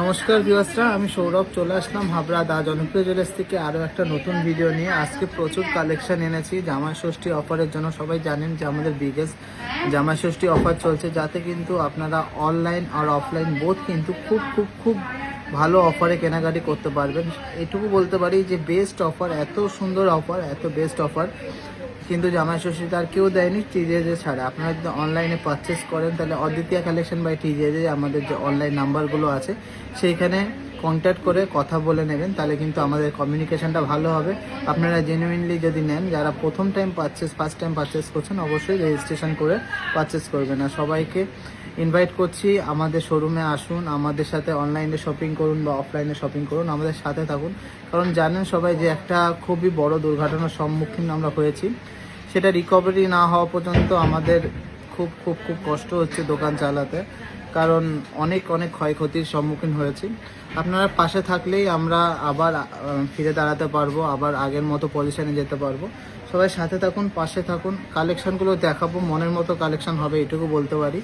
নমস্কার ভিউয়ার্সরা, আমি সৌরভ, চলে আসলাম হাবড়া দা জনপ্রিয় জুয়েলার্স থেকে আরও একটা নতুন ভিডিও নিয়ে। আজকে প্রচুর কালেকশন এনেছি জামাই ষষ্ঠী অফারের জন্য সবাই জানেন যে আমাদের বিগেস্ট জামাই ষষ্ঠী অফার চলছে, যাতে কিন্তু আপনারা অনলাইন আর অফলাইন বোধ কিন্তু খুব খুব খুব ভালো অফারে কেনাকাটি করতে পারবেন। এটুকু বলতে পারি যে বেস্ট অফার এত সুন্দর অফার এত বেস্ট অফার কিন্তু জামাই ষষ্ঠীতে আর কেউ দেয়নি টিজেজে ছাড়া। আপনারা যদি অনলাইনে পারচেস করেন, তাহলে অদ্বিতীয় কালেকশন বাই টিজেজে আমাদের যে অনলাইন নাম্বারগুলো আছে, সেইখানে কন্ট্যাক্ট করে কথা বলে নেবেন, তাহলে কিন্তু আমাদের কমিউনিকেশনটা ভালো হবে। আপনারা জেনুইনলি যদি নেন, যারা প্রথম time purchase first time purchase করছেন, অবশ্যই রেজিস্ট্রেশন করে পারচেস করবেন। আর সবাইকে ইনভাইট করছি, আমাদের শোরুমে আসুন, আমাদের সাথে অনলাইনে শপিং করুন বা অফলাইনে শপিং করুন, আমাদের সাথে থাকুন। কারণ জানেন সবাই যে একটা খুবই বড় দুর্ঘটনার সম্মুখীন আমরা হয়েছি। সেটা রিকভারি না হওয়া পর্যন্ত আমাদের খুব খুব খুব কষ্ট হচ্ছে দোকান চালাতে। কারণ অনেক অনেক ক্ষয়ক্ষতির সম্মুখীন হয়েছি। আপনারা পাশে থাকলেই আমরা আবার ফিরে দাঁড়াতে পারব, আবার আগের মতো পজিশনে যেতে পারব। সবাই সাথে থাকুন, পাশে থাকুন। কালেকশানগুলো দেখাবো, মনের মতো কালেকশান হবে, এটুকু বলতে পারি।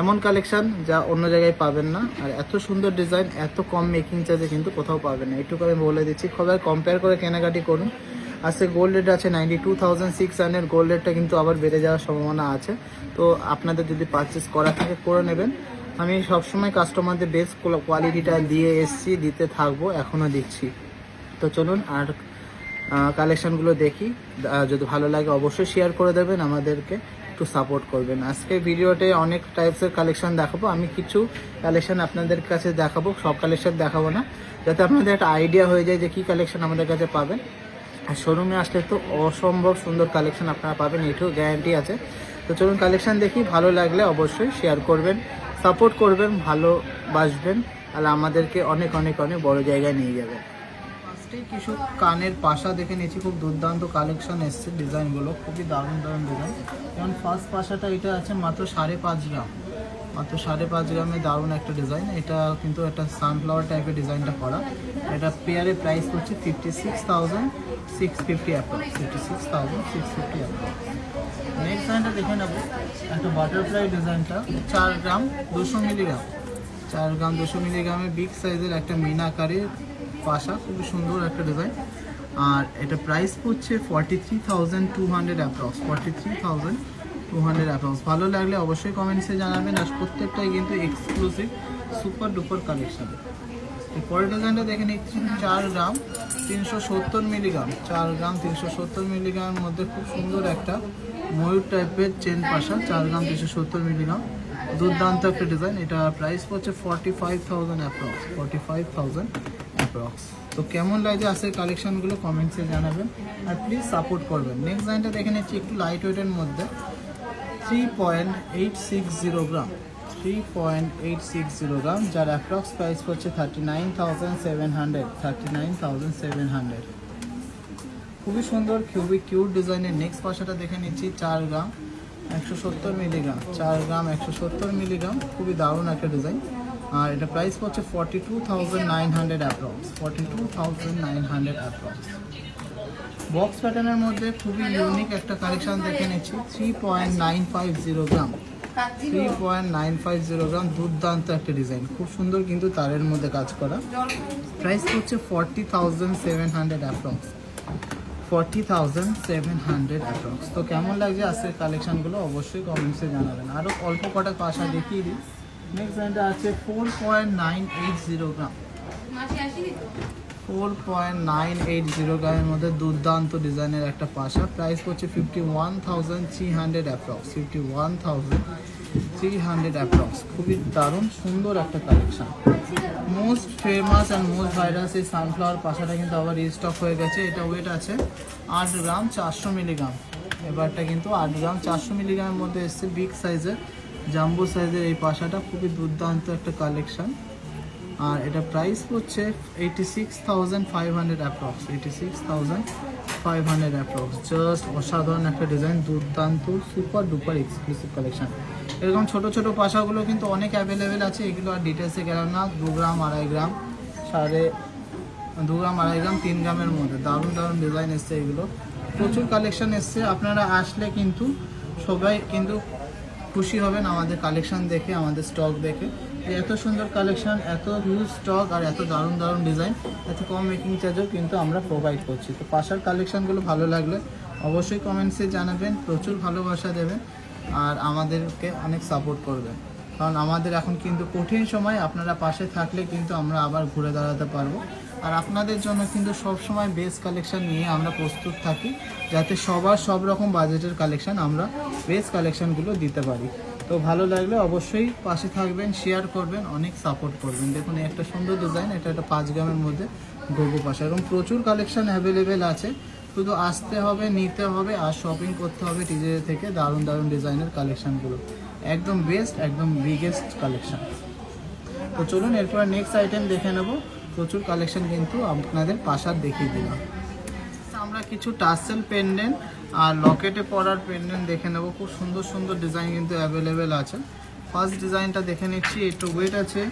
এমন কালেকশান যা অন্য জায়গায় পাবেন না। আর এত সুন্দর ডিজাইন এত কম মেকিং চার্জে কিন্তু কোথাও পাবেন না। এটুকু আমি বলে দিচ্ছি। সবাই কম্পেয়ার করে কেনাকাটি করুন। আজকে গোল্ড রেট আছে ninety two thousand six hundred gold রেটটা কিন্তু আবার বেড়ে যাওয়ার সম্ভাবনা আছে। তো আপনাদের যদি পারচেস করা থাকে, করে নেবেন। আমি সবসময় কাস্টমারদের বেস্ট কোয়ালিটিটা দিয়ে এসছি, দিতে থাকব এখনও দিচ্ছি। তো চলুন আর কালেকশানগুলো দেখি। যদি ভালো লাগে অবশ্যই শেয়ার করে দেবেন, আমাদেরকে একটু সাপোর্ট করবেন। আজকে ভিডিওতে অনেক টাইপসের কালেকশান দেখাবো। আমি কিছু কালেকশন আপনাদের কাছে দেখাবো, সব কালেকশান দেখাবো না। যাতে আপনাদের একটা আইডিয়া হয়ে যায় যে কী কালেকশান আমাদের কাছে পাবেন। আর শোরুমে আসলে তো অসম্ভব সুন্দর কালেকশন আপনারা পাবেন এটুকু গ্যারান্টি আছে। তো চলুন কালেকশন দেখি, ভালো লাগলে অবশ্যই শেয়ার করবেন সাপোর্ট করবেন ভালোবাসবেন আর আমাদেরকে অনেক অনেক অনেক বড় জায়গায় নিয়ে যাবেন। ফার্স্টেই কিছু কানের পাশা দেখে নিয়েছি, খুব দুর্দান্ত কালেকশন এসছে ডিজাইনগুলো খুবই দারুণ দারুণ ডিজাইন যেমন ফার্স্ট পাশাটা, এটা আছে মাত্র সাড়ে পাঁচ গ্রাম। মাত্র সাড়ে পাঁচ গ্রামে দারুণ একটা ডিজাইন এটা কিন্তু একটা সানফ্লাওয়ার টাইপের ডিজাইনটা করা। এটা পেয়ারে প্রাইস হচ্ছে fifty six thousand six fifty approx fifty six thousand six fifty approx next ডিজাইনটা দেখে নেব। একটা বাটারফ্লাই ডিজাইনটা চার গ্রাম দুশো মিলিগ্রাম চার গ্রাম দুশো মিলিগ্রামের বিগ সাইজের একটা মিনাকারের পাশা। খুবই সুন্দর একটা ডিজাইন আর এটা প্রাইস পড়ছে forty three thousand two hundred approx forty three thousand two hundred approx ভালো লাগলে অবশ্যই কমেন্টসে জানাবেন। আর প্রত্যেকটাই কিন্তু এক্সক্লুসিভ সুপার ডুপার কালেকশন পরের ডিজাইনটা দেখে নিচ্ছি, চার গ্রাম তিনশো সত্তর মিলিগ্রাম চার গ্রাম তিনশো সত্তর মিলিগ্রামের মধ্যে খুব সুন্দর একটা ময়ূর টাইপের চেন পাশা, চার গ্রাম তিনশো সত্তর মিলিগ্রাম দুর্দান্ত একটা ডিজাইন এটা প্রাইস পড়ছে forty five thousand approx forty five thousand approx তো কেমন লাগে আজকের কালেকশানগুলো কমেন্টসে জানাবেন। আর প্লিজ সাপোর্ট করবেন। নেক্সট ডিজাইনটা দেখে নিচ্ছি, একটু লাইট ওয়েটের মধ্যে। Three point eight six zero gram three point eight six zero gram যার অ্যাপ্রক্স প্রাইস পড়ছে thirty nine thousand seven hundred thirty nine thousand seven hundred খুবই সুন্দর, খুবই কিউট ডিজাইনের নেক্সট পাশাটা দেখে নিচ্ছি, চার গ্রাম একশো সত্তর মিলিগ্রাম চার গ্রাম একশো সত্তর মিলিগ্রাম খুবই দারুণ একটা ডিজাইন আর এটা প্রাইস পড়ছে forty two thousand nine hundred approx forty two thousand nine hundred approx box প্যাটার্নের মধ্যে খুবই ইউনিক একটা কালেকশন দেখে নিচ্ছি। Three point nine five zero gram three point nine five zero gram দুর্দান্ত একটা ডিজাইন খুব সুন্দর কিন্তু তারের মধ্যে কাজ করা। প্রাইস হচ্ছে forty thousand seven hundred approx forty thousand seven hundred approx তো কেমন লাগছে আজকের কালেকশানগুলো অবশ্যই কমেন্টসে জানাবেন। আরও অল্প কটা পাশা দেখিয়ে দিই। নেক্সট লাইনটা আছে four point nine eight zero gram four point nine eight zero গ্রামের মধ্যে দুর্দান্ত ডিজাইনের একটা পাশা। প্রাইস পড়ছে fifty one thousand three hundred approx fifty one thousand three hundred approx খুবই দারুণ, সুন্দর একটা collection most famous and most viral এই সানফ্লাওয়ার পাশাটা কিন্তু আবার রিস্টক হয়ে গেছে। এটা ওয়েট আছে আট গ্রাম চারশো মিলিগ্রাম এবারটা কিন্তু আট গ্রাম চারশো মিলিগ্রামের মধ্যে এসছে বিগ সাইজের জাম্বো সাইজের এই পাশাটা। খুবই দুর্দান্ত একটা কালেকশন আর এটা প্রাইস হচ্ছে eighty six thousand five hundred approx eighty six thousand five hundred approx just অসাধারণ একটা ডিজাইন দুর্দান্ত সুপার ডুপার এক্সক্লুসিভ কালেকশন এরকম ছোট ছোট পাশাগুলো কিন্তু অনেক অ্যাভেলেবেল আছে, এগুলো আর ডিটেলসে গেলাম না। দু গ্রাম, আড়াই গ্রাম, সাড়ে দু গ্রাম, আড়াই গ্রাম, তিন গ্রামের মধ্যে। দারুণ দারুণ ডিজাইন এসছে এগুলো। প্রচুর কালেকশন এসছে, আপনারা আসলে কিন্তু সবাই কিন্তু খুশি হবেন আমাদের কালেকশন দেখে, আমাদের স্টক দেখে। এত সুন্দর কালেকশন এত হিউজ স্টক আর এত দারুণ দারুণ ডিজাইন এত কম মেকিং চার্জও কিন্তু আমরা প্রোভাইড করছি। তো পাশার কালেকশানগুলো ভালো লাগলে অবশ্যই কমেন্টসে জানাবেন, প্রচুর ভালোবাসা দেবেন আর আমাদেরকে অনেক সাপোর্ট করবেন। কারণ আমাদের এখন কিন্তু কঠিন সময়, আপনারা পাশে থাকলে কিন্তু আমরা আবার ঘুরে দাঁড়াতে পারব। আর আপনাদের জন্য কিন্তু সব সময় বেস্ট কালেকশন নিয়ে আমরা প্রস্তুত থাকি, যাতে সবার সব রকম বাজেটের কালেকশন আমরা বেস্ট কালেকশনগুলো দিতে পারি। তো ভালো লাগলে অবশ্যই পাশে থাকবেন শেয়ার করবেন, অনেক সাপোর্ট করবেন। দেখুন একটা সুন্দর ডিজাইন এটা একটা পাঁচ গ্রামের মধ্যে গোগো পাশা। এবং প্রচুর কালেকশন অ্যাভেলেবেল আছে। শুধু আসতে হবে, নিতে হবে আর শপিং করতে হবে টিজে থেকে দারুণ দারুণ ডিজাইনের কালেকশানগুলো একদম বেস্ট একদম বিগেস্ট কালেকশান তো চলুন, এরপর নেক্সট আইটেম দেখে নেব। প্রচুর কালেকশন কিন্তু আপনাদের পাশার দেখিয়ে দিলাম। আমরা কিছু টাসেল পেন্ডেন্ট আর লকেটে পরার পেন্ডেন্ট দেখে নেব। খুব সুন্দর সুন্দর ডিজাইন কিন্তু অ্যাভেলেবেল আছে। ফার্স্ট ডিজাইনটা দেখে নিচ্ছি। একটু ওয়েট আছে।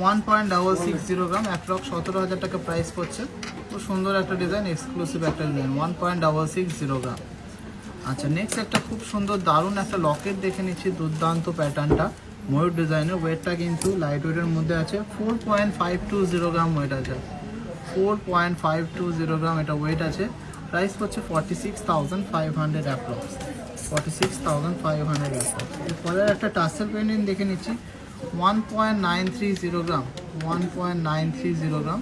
One point double six zero gram approx সতেরো হাজার টাকা প্রাইস করছে খুব সুন্দর একটা ডিজাইন এক্সক্লুসিভ একটা design one point double six zero gram আচ্ছা নেক্সট একটা খুব সুন্দর, দারুণ একটা লকেট দেখে নিচ্ছি। দুর্দান্ত প্যাটার্নটা ময়ূর ডিজাইনের ওয়েটটা কিন্তু লাইট ওয়েটের মধ্যে আছে। Four point five two zero gram weight আছে। Four point five two zero gram এটা ওয়েট আছে। প্রাইস হচ্ছে forty six thousand five hundred approx forty six thousand five hundred approx এরপরে একটা টাসেল পেন্টিং দেখে নিচ্ছি। One point nine three zero gram one point nine three zero gram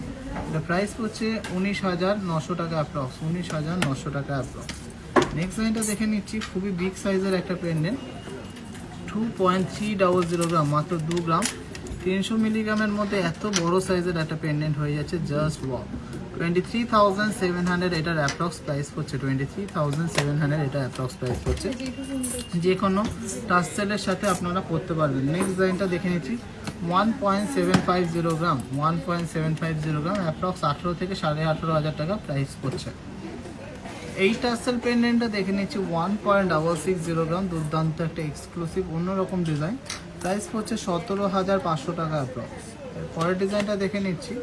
এটা price হচ্ছে উনিশ হাজার নশো টাকা অ্যাপ্রক্স উনিশ হাজার নশো টাকা অ্যাপ্রক্স নেক্সট লাইনটা দেখে নিচ্ছি, খুবই বিগ সাইজের একটা pendant. Two point three double zero gram মাত্র দু গ্রাম তিনশো মিলিগ্রামের মধ্যে এত বড় সাইজের একটা পেন্ডেন্ট হয়ে যাচ্ছে just wow twenty three thousand seven hundred এটার অ্যাপ্রক্স প্রাইস পড়ছে twenty three thousand seven hundred এটা অ্যাপ্রক্স প্রাইস পড়ছে। যে কোনো টাচ সেলের সাথে আপনারা করতে পারবেন। নেক্সট ডিজাইনটা দেখে নিচ্ছি। One point seven five zero gram one point seven five zero gram approx আঠেরো থেকে সাড়ে আঠেরো হাজার টাকা প্রাইস পড়ছে। এই টাসেল পেন্ডেন্টটা দেখে নিচ্ছি one point double six zero gram দুর্দান্ত একটা এক্সক্লুসিভ অন্যরকম ডিজাইন প্রাইস পড়ছে সতেরো হাজার পাঁচশো টাকা অ্যাপ্রক্স পরের ডিজাইনটা দেখে নিচ্ছি।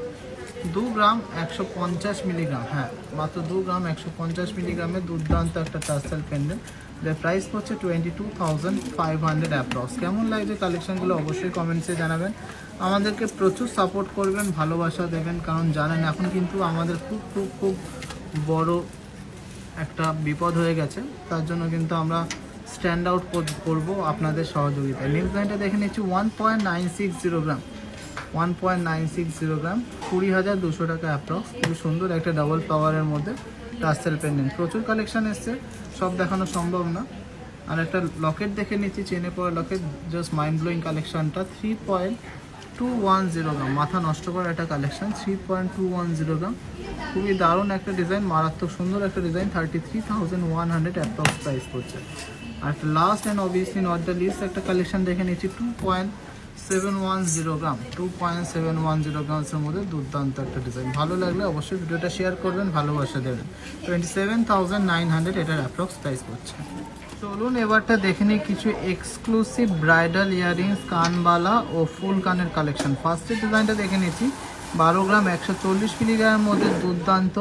দু গ্রাম একশো পঞ্চাশ মিলিগ্রাম হ্যাঁ মাত্র দু গ্রাম একশো পঞ্চাশ মিলিগ্রামের দুর্দান্ত একটা পেন্ডেন্ট যার প্রাইস পড়ছে twenty two thousand five hundred approx কেমন লাগছে কালেকশানগুলো অবশ্যই কমেন্টসে জানাবেন। আমাদেরকে প্রচুর সাপোর্ট করবেন, ভালোবাসা দেবেন, কারণ জানেন এখন কিন্তু আমাদের খুব খুব খুব বড় একটা বিপদ হয়ে গেছে। তার জন্য কিন্তু আমরা স্ট্যান্ড আউট করব আপনাদের সহযোগিতায়। নেক্সট লাইনটা দেখে নিচ্ছি one point nine six zero gram one point nine six zero gram কুড়ি হাজার দুশো টাকা অ্যাপ্রক্স খুবই সুন্দর একটা ডাবল পাওয়ারের মধ্যে টাস্টেল পেন্ডেন্ট প্রচুর কালেকশন এসছে, সব দেখানো সম্ভব না। আর একটা লকেট দেখে নিচ্ছি, চেনে পড়া locket just mind blowing কালেকশানটা three point two one zero gram মাথা নষ্ট করার একটা collection three point two one zero gram খুবই দারুণ একটা ডিজাইন মারাত্মক সুন্দর একটা design thirty three thousand one hundred approx price পড়ছে। আর last and obviously not the least একটা কালেকশন দেখে নিচ্ছি two point seven one zero gram two point seven one zero গ্রামসের মধ্যে দুর্দান্ত একটা ডিজাইন ভালো লাগলে অবশ্যই ভিডিওটা শেয়ার করবেন, ভালোবাসা দেবেন। Twenty seven thousand nine hundred এটার অ্যাপ্রক্স প্রাইস করছে চলুন এবারটা দেখে নিই কিছু এক্সক্লুসিভ ব্রাইডাল ইয়ারিংস কানবালা ও ফুল কানের কালেকশন ফার্স্টের ডিজাইনটা দেখে নিচ্ছি বারো গ্রাম একশো চল্লিশ মিলিগ্রামের মধ্যে দুর্দান্ত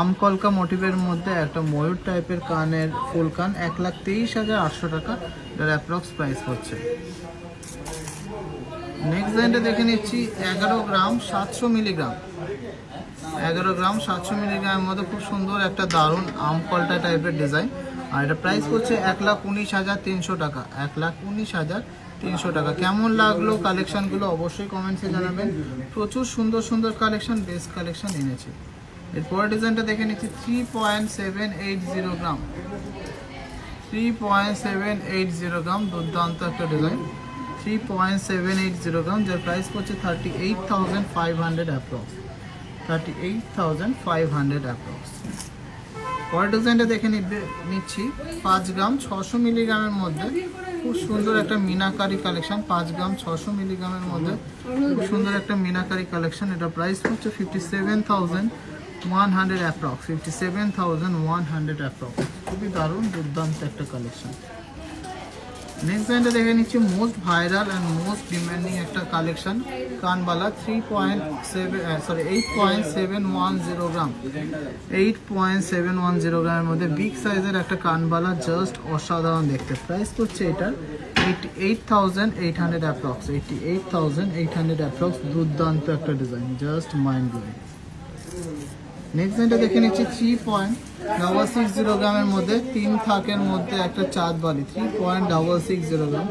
আমকলকা মোটিভের মধ্যে একটা ময়ূর টাইপের কানের ফুল কান, এক লাখ তেইশ হাজার আটশো টাকা। এটার অ্যাপ্রক্স প্রাইস পড়ছে। নেক্সট লাইনটা দেখে নিচ্ছি, এগারো গ্রাম সাতশো মিলিগ্রাম। এগারো গ্রাম সাতশো মিলিগ্রামের মধ্যে খুব সুন্দর একটা দারুণ আমকলটা টাইপের ডিজাইন। আর এটা প্রাইস করছে এক লাখ উনিশ হাজার তিনশো টাকা। এক লাখ উনিশ হাজার তিনশো টাকা। কেমন লাগল কালেকশনগুলো অবশ্যই কমেন্টসে জানাবেন। প্রচুর সুন্দর সুন্দর কালেকশন বেস্ট কালেকশন এনেছি। এরপরের ডিজাইনটা দেখে নিচ্ছি three point seven eight zero gram three point seven eight zero gram দুর্দান্ত একটা design three point seven eight zero gram যার প্রাইস পড়ছে thirty eight thousand five hundred approx thirty eight thousand five hundred approx পরের ডিজাইনটা দেখে নিচ্ছি পাঁচ গ্রাম ছশো মিলিগ্রামের মধ্যে। খুব সুন্দর একটা মিনাকারি কালেকশন পাঁচ গ্রাম, ছশো মিলিগ্রামের মধ্যে। খুব সুন্দর একটা মিনাকারি কালেকশন এটা প্রাইস হচ্ছে fifty seven thousand one hundred approx fifty seven thousand one hundred approx খুবই দারুণ, দুর্দান্ত একটা কালেকশন নেক্সট লাইনটা দেখে নিচ্ছি most viral and most demanding একটা collection কানবালা three point seven sorry eight point seven one zero gram eight point seven one zero গ্রামের মধ্যে বিগ সাইজের একটা কানবালা জাস্ট অসাধারণ দেখতে। প্রাইস করছে এটার eight eight thousand eight hundred approx eighty eight thousand eight hundred approx দুর্দান্ত একটা design just mind blowing next ডিজাইনটা দেখে নিচ্ছি three point double six zero গ্রামের মধ্যে তিন থাকের মধ্যে একটা চাঁদ বালি। Three point double six zero gram.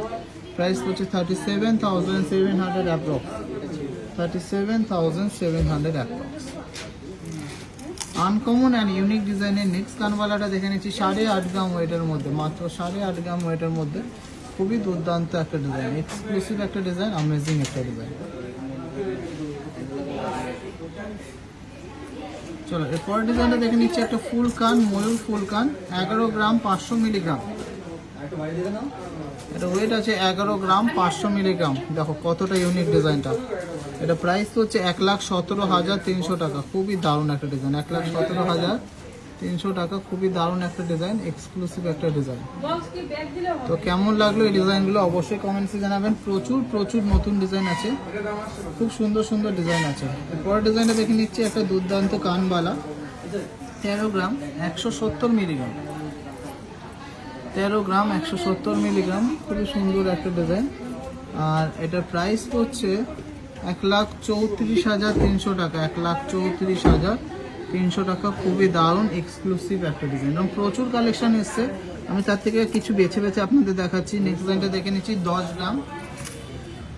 Price পড়ছে thirty seven thousand seven hundred approx thirty seven thousand seven hundred approx uncommon and unique ডিজাইনের নেক্সট কানওয়ালাটা দেখে নিচ্ছি, সাড়ে আট গ্রাম ওয়েটের মধ্যে, মাত্র সাড়ে আট গ্রাম ওয়েটের মধ্যে। খুবই দুর্দান্ত একটা ডিজাইন এক্সক্লুসিভ একটা ডিজাইন অ্যামেজিং একটা ডিজাইন চলো, এরপরের ডিজাইনটা দেখে নিচ্ছি, একটা ফুল কান, ময়ূর ফুল কান, এগারো গ্রাম পাঁচশো মিলিগ্রাম। এটা ওয়েট আছে এগারো গ্রাম পাঁচশো মিলিগ্রাম। দেখো কতটা ইউনিক ডিজাইনটা এটা প্রাইস হচ্ছে এক লাখ সতেরো হাজার তিনশো টাকা। খুবই দারুণ একটা ডিজাইন এক লাখ সতেরো হাজার তিনশো টাকা খুবই দারুণ একটা ডিজাইন এক্সক্লুসিভ একটা ডিজাইন তো কেমন লাগল এই ডিজাইনগুলো অবশ্যই কমেন্টসে জানাবেন। প্রচুর প্রচুর নতুন ডিজাইন আছে। খুব সুন্দর সুন্দর ডিজাইন আছে। পরের ডিজাইনটা দেখে নিচ্ছি একটা দুর্দান্ত কানবালা। তেরো গ্রাম একশো সত্তর মিলিগ্রাম তেরো গ্রাম একশো সত্তর মিলিগ্রাম খুবই সুন্দর একটা ডিজাইন আর এটার প্রাইস হচ্ছে এক লাখ চৌত্রিশ হাজার তিনশো টাকা। এক লাখ চৌত্রিশ হাজার তিনশো টাকা, খুবই দারুণ এক্সক্লুসিভ একটা ডিজাইন এবং প্রচুর কালেকশান এসছে। আমি তার থেকে কিছু বেছে বেছে আপনাদের দেখাচ্ছি। নেক্সট ডিজাইনটা দেখে নিচ্ছি, দশ গ্রাম।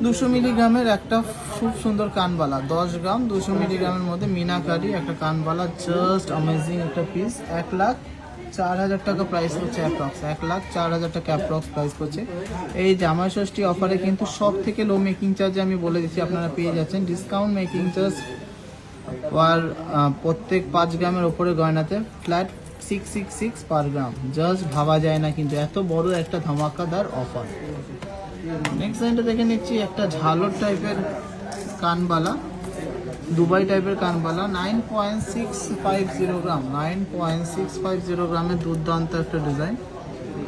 দুশো মিলিগ্রামের একটা খুব সুন্দর কানবালা। দশ গ্রাম, দুশো মিলিগ্রামের মধ্যে মিনাকারি একটা কানবালা জাস্ট অ্যামেজিং একটা পিস এক লাখ চার হাজার টাকা প্রাইস হচ্ছে অ্যাপ্রক্স এক লাখ চার হাজার টাকা অ্যাপ্রক্স প্রাইস হচ্ছে এই জামাই ষষ্ঠী অফারে কিন্তু সব থেকে লো মেকিং চার্জে আমি বলে দিচ্ছি, আপনারা পেয়ে যাচ্ছেন। ডিসকাউন্ট মেকিং চার্জ আর প্রত্যেক পাঁচ গ্রামের ওপরে গয়নাতে flat six six six per gram just ভাবা যায় না কিন্তু এত বড় একটা ধামাকাদার অফার নেক্সট লাইনটা দেখে নিচ্ছি, একটা ঝালর টাইপের কানবালা, দুবাই টাইপের কানবালা nine point six five zero gram nine point six five zero গ্রামের দুর্দান্ত একটা ডিজাইন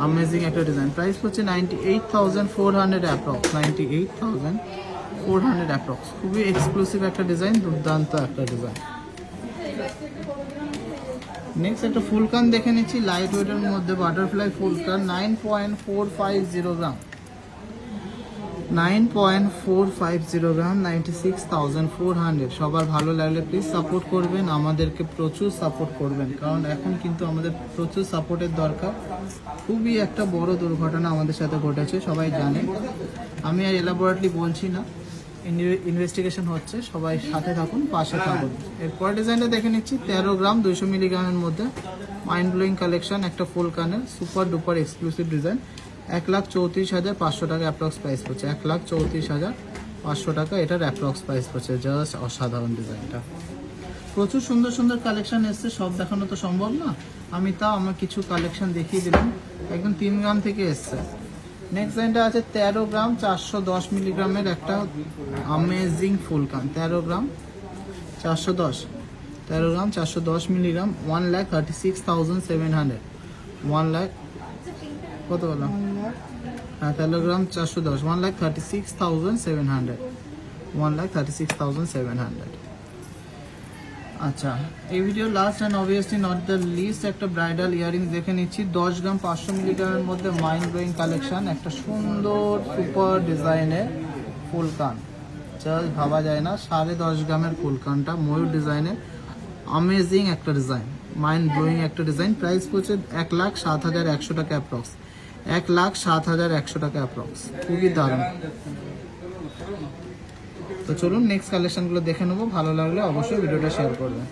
আমেজিং একটা ডিজাইন প্রাইস হচ্ছে ninety eight thousand four hundred approx ninety eight thousand four hundred approx খুবই এক্সক্লুসিভ একটা ডিজাইন দুর্দান্ত একটা ডিজাইন নেক্সট একটা ফুলকান দেখে নিচ্ছি লাইট ওয়েটের মধ্যে butterfly ফুলকান nine point four five zero gram nine point four five zero gram ninety six thousand four hundred সবার ভালো লাগলে প্লিজ সাপোর্ট করবেন, আমাদেরকে প্রচুর সাপোর্ট করবেন। কারণ এখন কিন্তু আমাদের প্রচুর সাপোর্টের দরকার। খুবই একটা বড় দুর্ঘটনা আমাদের সাথে ঘটেছে, সবাই জানে। আমি আর এলাবোরেটলি বলছি না। ইনভেস্টিগেশন হচ্ছে, সবাই সাথে থাকুন, পাশে থাকুন। এরপর ডিজাইনটা দেখে নিচ্ছি, তেরো গ্রাম, দুইশো মিলিগ্রামের মধ্যে। মাইন্ড ব্লোয়িং কালেকশন একটা ফুল কানের সুপার ডুপার এক্সক্লুসিভ ডিজাইন এক লাখ চৌত্রিশ হাজার পাঁচশো টাকা অ্যাপ্রক্স প্রাইস পড়ছে। এক লাখ চৌত্রিশ হাজার পাঁচশো টাকা এটার অ্যাপ্রক্স প্রাইস পড়ছে জাস্ট অসাধারণ ডিজাইনটা প্রচুর সুন্দর সুন্দর কালেকশন এসছে, সব দেখানো তো সম্ভব না। আমি তাও আমার কিছু কালেকশন দেখিয়ে দিলাম। একদম তিন গ্রাম থেকে এসছে। নেক্সট লাইনটা আছে তেরো গ্রাম চারশো দশ মিলিগ্রামের একটা আমেজিং ফুলকান তেরো গ্রাম চারশো দশ। তেরো গ্রাম চারশো দশ milligram one lakh thirty six thousand seven hundred one lakh কত বললাম? হ্যাঁ তেরো গ্রাম চারশো দশ। One lakh thirty six thousand seven hundred one lakh thirty six thousand seven hundred আচ্ছা এই video last and obviously not the least একটা bridal earring দেখে নিচ্ছি। দশ গ্রাম পাঁচশো মিলিগ্রামের মধ্যে মাইন্ড ব্লোয়িং কালেকশন একটা সুন্দর সুপার ডিজাইনের ফুলকান। জাস্ট ভাবা যায় না, সাড়ে দশ গ্রামের ফুলকানটা, ময়ূর ডিজাইনের আমেজিং একটা ডিজাইন মাইন্ড ব্লোয়িং একটা ডিজাইন প্রাইস পড়ছে এক লাখ সাত হাজার একশো টাকা অ্যাপ্রক্স এক লাখ সাত হাজার একশো টাকা অ্যাপ্রক্স খুবই দারুণ। তো চলুন নেক্সট কালেকশনগুলো দেখে নেব। ভালো লাগলে অবশ্যই ভিডিওটা শেয়ার করবেন।